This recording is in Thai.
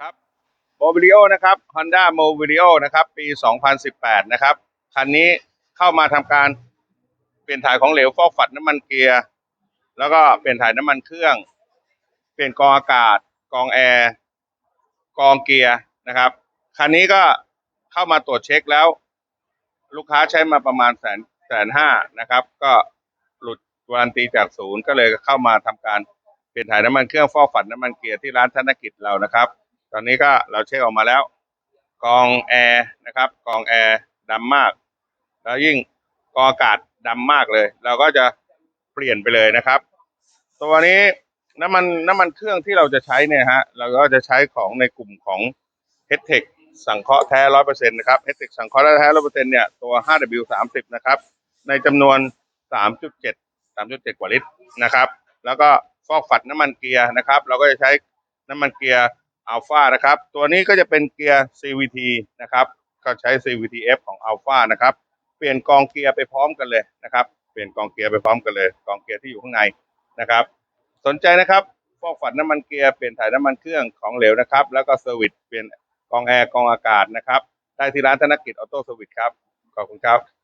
ครับโมบิลิโอนะครับ Honda m o b i l i o นะครับ ปี 2018 นะครับ คันนี้เข้ามาทำการเปลี่ยนถ่ายของเหลวฟอกฝัดน้ำมันเกียร์ แล้วก็เปลี่ยนถ่ายน้ำมันเครื่อง เปลี่ยนกองอากาศ กองแอร์ กองเกียร์นะครับ คันนี้ก็เข้ามาตรวจเช็คแล้ว ลูกค้าใช้มาประมาณแสนแสนห้านะครับ ก็หลุดวารันตีจากศูนย์ก็เลยเข้ามาทำการเปลี่ยนถ่ายน้ำมันเครื่องฟอกฝัดน้ำมันเกียร์ที่ร้านธนกิจเรานะครับ ตอนนี้ก็เราเช็คออกมาแล้ว กองแอร์นะครับ กองแอร์ดำมาก แล้วยิ่งกองอากาศดำมากเลย เราก็จะเปลี่ยนไปเลยนะครับ ตัวนี้น้ำมันน้ำมันเครื่องที่เราจะใช้เนี่ยฮะ เราก็จะใช้ของในกลุ่มของ h e t e c h สังเคราะห์แท้ร้อยเปอร์เซ็นต์นะครับ h e t e c h สังเคราะห์แท้ร้อยเปอร์เซ็นต์เนี่ยตัว 5W 30นะครับ ในจำนวน 3.7 3.7 กว่าลิตรนะครับ แล้วก็ฟอกฝัดน้ำมันเกียร์นะครับ เราก็จะใช้น้ำมันเกียร์ อัลฟานะครับ ตัวนี้ก็จะเป็นเกียร์ CVT นะครับก็ใช้ CVTF ของอัลฟานะครับ เปลี่ยนกองเกียร์ไปพร้อมกันเลยนะครับ เปลี่ยนกองเกียร์ไปพร้อมกันเลย กองเกียร์ที่อยู่ข้างในนะครับ สนใจนะครับฟอกฝัดน้ำมันเกียร์เปลี่ยนถ่ายน้ำมันเครื่องของเหลวนะครับ แล้วก็เซอร์วิสเปลี่ยนกองแอร์กองอากาศนะครับ ได้ที่ร้านธนกิจออโต้เซอร์วิสครับ ขอบคุณครับ